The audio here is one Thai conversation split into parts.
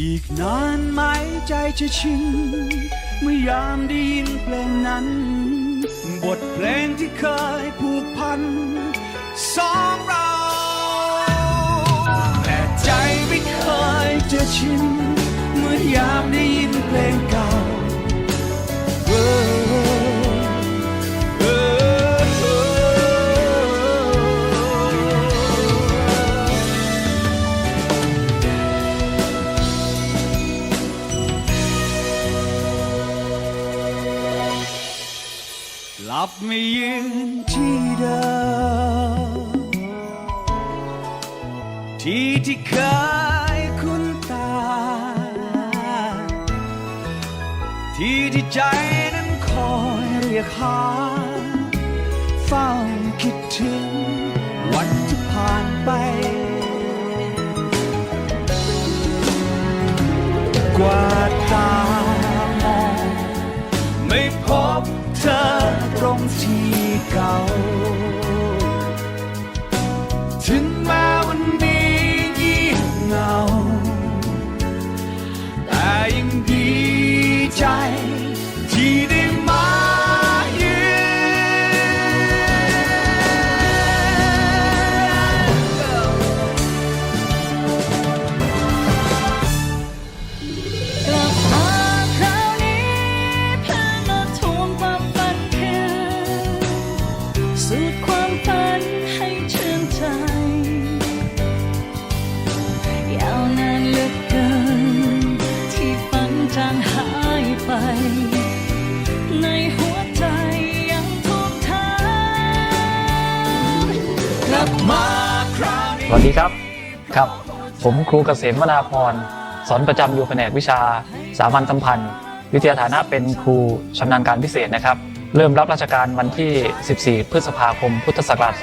อีกนานไหมใจจะชินเมื่อยามได้ยินเพลงนั้น บทเพลงที่เคยผูกพันสองเราแต่ใจไม่เคยจะชินเมื่อยามได้ยินเพลงเก่า ที่ที่เคยคุ้นตา ที่ที่ใจนั้นคอยเรียกหาเฝ้าคิดถึงวันที่ผ่านไป กว่า สวัสดีครับ ครับ ผมครูเกษมวนาพร สอนประจำอยู่แผนกวิชา สามัญสัมพันธ์ วิทยาฐานะเป็นครูชำนาญการพิเศษนะครับ เริ่มรับราชการวันที่ 14 พฤษภาคม พุทธศักราช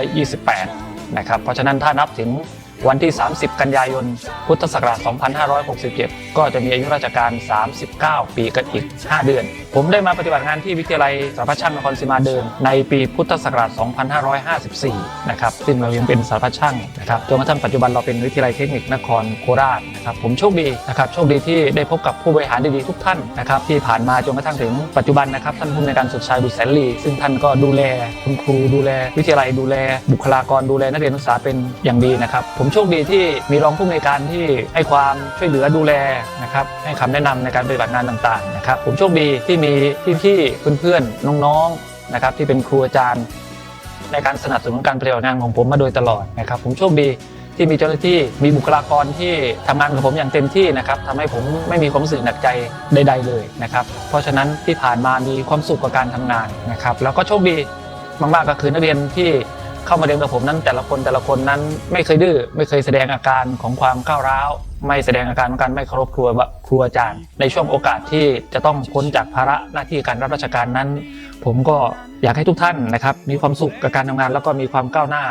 2528 นะครับ เพราะฉะนั้นถ้านับถึง วันที่ 30 กันยายน พุทธศักราช 2567 ก็จะมีอายุราชการ 39 ปีกับอีก 5 เดือน ผมได้มาปฏิบัติงานที่วิทยาลัยสารพัดช่างนครศรีมาเดิมในปีพุทธศักราช 2554 นะครับ ซึ่งเรายังเป็นสารพัดช่างนะครับ จนกระทั่งปัจจุบันเราเป็นวิทยาลัยเทคนิคนครโคราชนะครับ ผมโชคดีนะครับ โชคดีที่ได้พบกับผู้บริหารดีๆทุกท่านนะครับ ที่ผ่านมาจนกระทั่งถึงปัจจุบันนะครับ ท่านผู้ในการสุดชายบุตรแสนลีซึ่งท่านก็ดูแลคุณครูดูแล วิทยาลัยดูแล บุคลากรดูแลนักเรียนนักศึกษาเป็นอย่างดีนะครับ ผมโชคดีที่มีรองผู้ในวยการที่ให้ความช่วยเหลือดูแลนะครับให้คำแนะนำในการปฏิบัติงานต่างๆนะครับผมโชคดีที่มีพี่ๆเพื่อนๆน้องๆนะครับที่เป็นครูอาจารย์ ในการสนับสนุนการปฏิบัติงานของผมมาโดยตลอดนะครับ ผมโชคดีที่มีเจ้าหน้าที่มีบุคลากรที่ทำงานกับผมอย่างเต็มที่นะครับทำให้ผมไม่มีความรู้สึกหนักใจใด ๆเลยนะครับ เพราะฉะนั้นที่ผ่านมามีความสุขกับการทำงานนะครับ แล้วก็โชคดีมากๆก็คือนักเรียนที่ เข้ามาเรียนกับผมนั้นแต่ละคนแต่ละคนนั้นไม่เคยดื้อไม่เคยแสดงอาการของความก้าวร้าว ไม่แสดงอาการของการไม่เคารพครูครูอาจารย์ ในช่วงโอกาสที่จะต้องพ้นจากภาระหน้าที่การรับราชการนั้น ผมก็อยากให้ทุกท่านนะครับ มีความสุขกับการทำงานแล้วก็มีความก้าวหน้า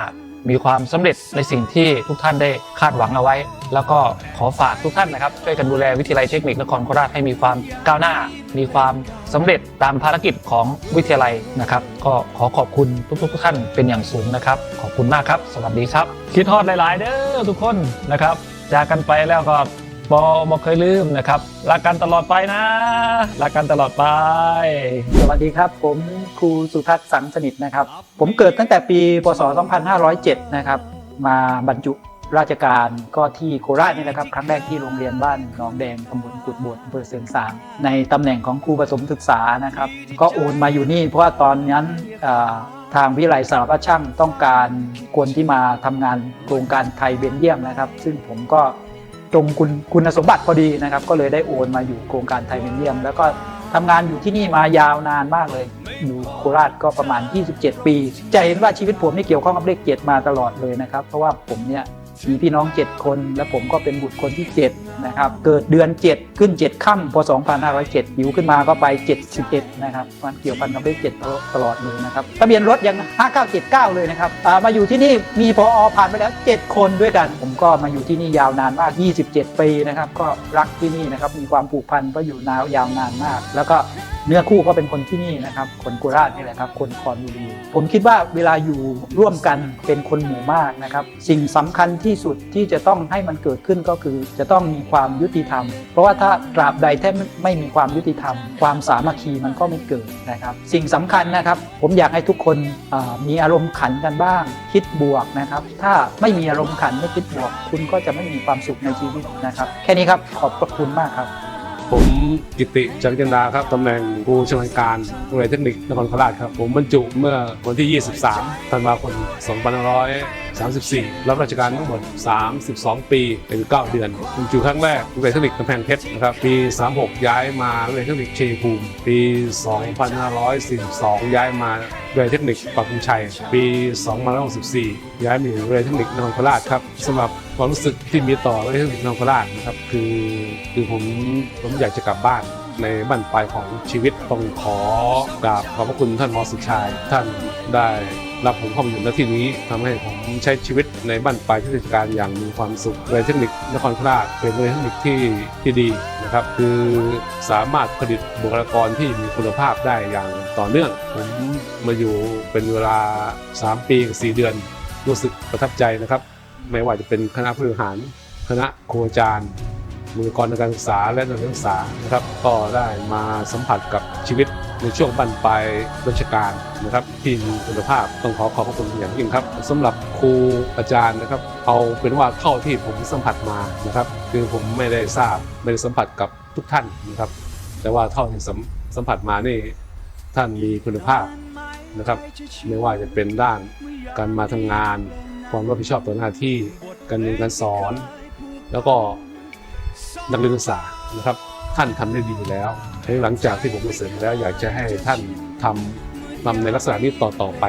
มีความสำเร็จในสิ่งที่ทุกท่านได้คาดหวังเอาไว้ แล้วก็ขอฝากทุกท่านนะครับ ช่วยกันดูแลวิทยาลัยเทคนิคนครโคราชให้มีความก้าวหน้า มีความสำเร็จตามภารกิจของวิทยาลัยนะครับ ก็ขอขอบคุณทุกๆท่านเป็นอย่างสูงนะครับ ขอบคุณมากครับ สวัสดีครับ คิดฮอดหลาย ๆ เด้อทุกคนนะครับจากกันไปแล้วก็ บอบอเคยลืมนะครับรักกันตลอดไปนะรักกันตลอดไป สวัสดีครับ ผมครูสุทัศน์สังสนิทนะครับ ผมเกิดตั้งแต่ปีพศ 2507 นะครับ มาบรรจุราชการก็ที่โคราชนี่นะครับ ครั้งแรกที่โรงเรียนบ้านหนองแดงตำบลกุดบวชอำเภอเสียงสางในตำแหน่งของครูประสมศึกษานะครับ ก็โอนมาอยู่นี่เพราะว่าตอนนั้นทางวิทยาลัยสารพัดช่างต้องการคนที่มาทำงานโครงการไทยเบนเยียมนะครับ ซึ่งผมก็ ตรงคุณคุณสมบัติพอดีนะครับ ก็เลยได้โอนมาอยู่โครงการไทยเบนเนียม แล้วก็ทำงานอยู่ที่นี่มายาวนานมากเลย อยู่โคราชก็ประมาณ 27 ปี จะเห็นว่าชีวิตผมนี่เกี่ยวข้องกับเลขเจ็ดมาตลอดเลยนะครับ เพราะว่าผมเนี่ย มีพี่น้อง 7 คน และผมก็เป็นบุตรคนที่ 7 นะครับ เกิดเดือน 7 ขึ้น 7ค่ำพศ2507หิวขึ้นมาก็ไป 71 นะครับมันเกี่ยวพันกับเลข7ตลอดเลยนะครับทะเบียนรถยัง 5979 เลยนะครับมาอยู่ที่นี่มีพอผ่านไปแล้ว 7 คนด้วยกัน ผมก็มาอยู่ที่นี่ยาวนานมาก 27 ปีนะครับ ก็รักที่นี่นะครับ มีความผูกพันเพราะอยู่นาวยาวนานมาก แล้วก็ เนื้อคู่ก็เป็นคนที่นี่นะครับ คนโคราชนี่แหละครับ คนคอนบุรี ผมคิดว่าเวลาอยู่ร่วมกันเป็นคนหมู่มากนะครับ สิ่งสำคัญที่สุดที่จะต้องให้มันเกิดขึ้นก็คือจะต้องมีความยุติธรรม เพราะว่าถ้าตราบใดแท้ไม่มีความยุติธรรม ความสามัคคีมันก็ไม่เกิดนะครับ สิ่งสำคัญนะครับ ผมอยากให้ทุกคนมีอารมณ์ขันกันบ้าง คิดบวกนะครับ ถ้าไม่มีอารมณ์ขันไม่คิดบวก คุณก็จะไม่มีความสุขในชีวิตนะครับ แค่นี้ครับขอบพระคุณมากครับผม กิติจักรจันดาครับตำแหน่งครูชำนาญการโรงเรียนเทคนิคนครโคราชครับ ผมบรรจุเมื่อวันที่ 23 ธันวาคม 2534 รับราชการทั้งหมด 32 ปีเป็น 9 เดือนบรรจุครั้งแรกโรงเรียนเทคนิคกำแพงเพชรนะครับ ปี 36 ย้ายมาโรงเรียนเทคนิคเชัยภูมิ ปี 2542 ย้ายมาโรงเรียนเทคนิคปักธงชัย ปี 2564 ย้ายมาอยู่โรงเรียนเทคนิคนครโคราชครับสำหรับความรู้สึกที่มีต่อโรงเรียนเทคนิคนครโคราชนะครับคือคือผมผมอยากจะกลับบ้านในบั้นปลายของชีวิตต้องขอกราบขอบพระคุณท่านมอสุชาย ท่านได้รับผมเข้ามาอยู่ณที่นี้ทำให้ผมใช้ชีวิตในบั้นปลายราชการอย่างมีความสุขเลยเทคนิคนครโคราชเป็นเลยเทคนิคที่ที่ดีนะครับ คือสามารถผลิตบุคลากรที่มีคุณภาพได้อย่างต่อเนื่อง ผมมาอยู่เป็นเวลา 3 ปีกับ4เดือน รู้สึกประทับใจนะครับ ไม่ว่าจะเป็นคณะผู้บริหาร คณะครูอาจารย์ บุคลากรทางการศึกษาและนักศึกษานะครับ ก็ได้มาสัมผัสกับชีวิตในช่วงบั้นปลายราชการนะครับ ที่มีคุณภาพต้องขอขอบคุณอย่างยิ่งครับสำหรับครูอาจารย์นะครับ เอาเป็นว่าเท่าที่ผมสัมผัสมานะครับ คือผมไม่ได้ทราบไม่ได้สัมผัสกับทุกท่านนะครับ แต่ว่าเท่าที่สัมสัมผัสมานี่ท่านมีคุณภาพนะครับ ไม่ว่าจะเป็นด้านการมาทำงาน ความรับผิดชอบต่อหน้าที่การเรียนการสอน แล้วก็ นักเรียนนักศึกษานะครับท่านทำได้ดีแล้วหลังจากที่ผมเกษียณแล้วอยากจะให้ท่านทำทำในลักษณะนี้ต่อต่อไป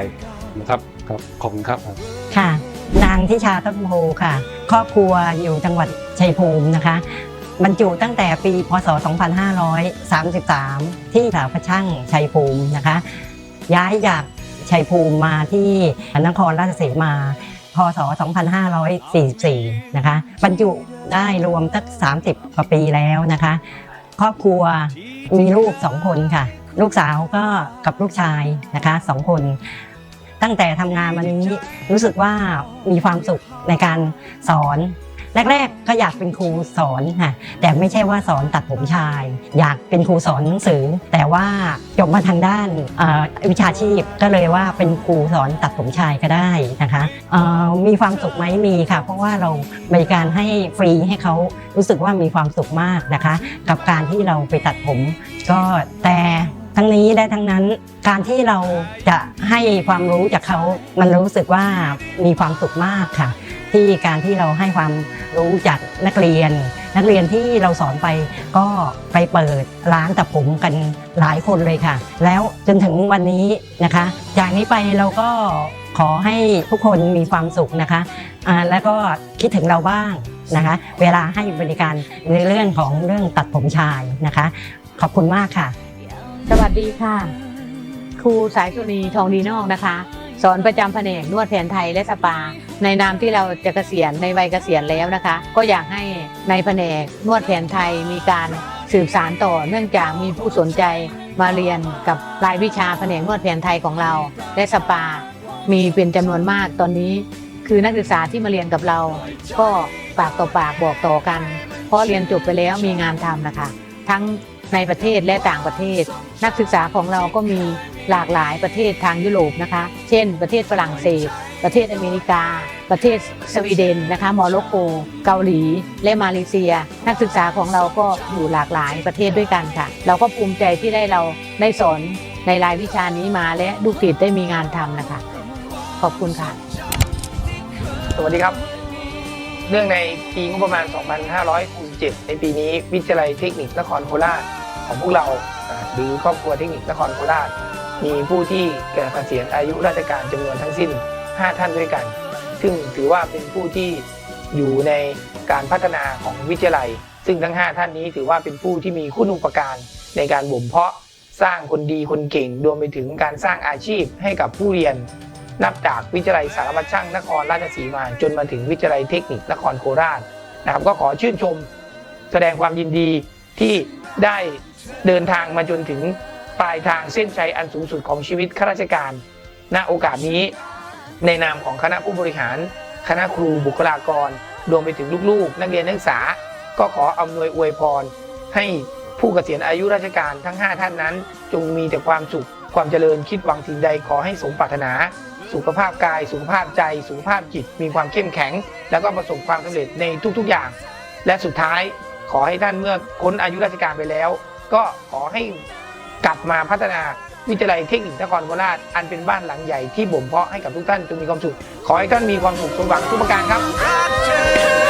นะครับครับขอบคุณครับค่ะ นางทิชาต้นโพค่ะ ครอบครัวอยู่จังหวัดชัยภูมินะคะบรรจุตั้งแต่ปีพศ 2533 ที่สาวพระช่างชัยภูมินะคะ ย้ายจากชัยภูมิมาที่นครราชสีมา พศ 2544 นะคะบรรจุได้รวมตั้ง30 กว่าปีแล้วนะคะ ครอบครัวมีลูกสองคนค่ะ ลูกสาวก็กับลูกชายนะคะสองคน ตั้งแต่ทำงานมานี้รู้สึกว่ามีความสุขในการสอน แรกๆก็อยากเป็นครูสอนค่ะแต่ไม่ใช่ว่าสอนตัดผมชาย อยากเป็นครูสอนหนังสือ แต่ว่าจบมาทางด้านวิชาชีพก็เลยว่าเป็นครูสอนตัดผมชายก็ได้นะคะมีความสุขไหมมีค่ะ เพราะว่าเราบริการให้ฟรีให้เขารู้สึกว่ามีความสุขมากนะคะ กับการที่เราไปตัดผม ก็แต่ทั้งนี้และทั้งนั้นการที่เราจะให้ความรู้จากเขามันรู้สึกว่ามีความสุขมากค่ะ ที่การที่เราให้ความรู้จากนักเรียน นักเรียนที่เราสอนไปก็ไปเปิดร้านตัดผมกันหลายคนเลยค่ะ แล้วจนถึงวันนี้นะคะ จากนี้ไปเราก็ขอให้ทุกคนมีความสุขนะคะอ่าแล้วก็คิดถึงเราบ้างนะคะ เวลาให้บริการในเรื่องของเรื่องตัดผมชายนะคะ ขอบคุณมากค่ะ สวัสดีค่ะ ครูสายสุนีทองดีนอกนะคะ สอนประจำแผนกนวดแผนไทยและสปา ในนามที่เราจะเกษียณในวัยเกษียณแล้วนะคะ ก็อยากให้ในแผนกนวดแผนไทยมีการสืบสานต่อเนื่องจากมีผู้สนใจมาเรียนกับรายวิชาแผนกนวดแผนไทยของเรา และสปา มีเป็นจำนวนมากตอนนี้ คือนักศึกษาที่มาเรียนกับเรา ก็ปากต่อปากบอกต่อกัน เพราะเรียนจบไปแล้วมีงานทำนะคะ ทั้งในประเทศและต่างประเทศ นักศึกษาของเราก็มี หลากหลายประเทศทางยุโรปนะคะ เช่น ประเทศฝรั่งเศส ประเทศอเมริกา ประเทศสวีเดนนะคะโมร็อกโก เกาหลี และมาเลเซีย นักศึกษาของเราก็อยู่หลากหลายประเทศด้วยกันค่ะ เราก็ภูมิใจที่ได้เราได้สอนในรายวิชานี้มาและลูกศิษย์ได้มีงานทำนะคะ ขอบคุณค่ะ สวัสดีครับเนื่องในปีงบประมาณ 2567 ในปีนี้วิทยาลัยเทคนิคนครโคราชของพวกเราหรือครอบครัวเทคนิคนครโคราช มีผู้ที่เกษียณอายุราชการจำนวนทั้งสิ้น 5 ท่านด้วยกัน ซึ่งถือว่าเป็นผู้ที่อยู่ในการพัฒนาของวิทยาลัย ซึ่งทั้ง 5 ท่านนี้ถือว่าเป็นผู้ที่มีคุณอุปการในการบ่มเพาะสร้างคนดีคนเก่งรวมไปถึงการสร้างอาชีพให้กับผู้เรียน นับจากวิทยาลัยสารพัดช่างนครราชสีมาจนมาถึงวิทยาลัยเทคนิคนครโคราชนะครับก็ขอชื่นชม แสดงความยินดีที่ได้เดินทางมาจนถึง ปลายทางเส้นชัยอันสูงสุดของชีวิตข้าราชการ ณ โอกาสนี้ ในนามของคณะผู้บริหาร คณะครูบุคลากร รวมไปถึงลูกๆ นักเรียนนักศึกษา ก็ขออำนวยอวยพร ให้ผู้เกษียณอายุราชการทั้ง 5 ท่านนั้น จงมีแต่ความสุข ความเจริญคิดหวังสิ่งใดขอให้สมปรารถนา สุขภาพกาย สุขภาพใจ สุขภาพจิต มีความเข้มแข็ง แล้วก็ประสบความสำเร็จในทุกๆอย่าง และสุดท้ายขอให้ท่านเมื่อพ้นอายุราชการไปแล้ว ก็ขอให้ กลับมาพัฒนาวิทยาลัยเทคนิคนครโคราชอันเป็นบ้านหลังใหญ่ที่บ่มเพาะให้กับทุกท่านจงมีความสุข ขอให้ท่านมีความสุขสมหวังทุกประการครับ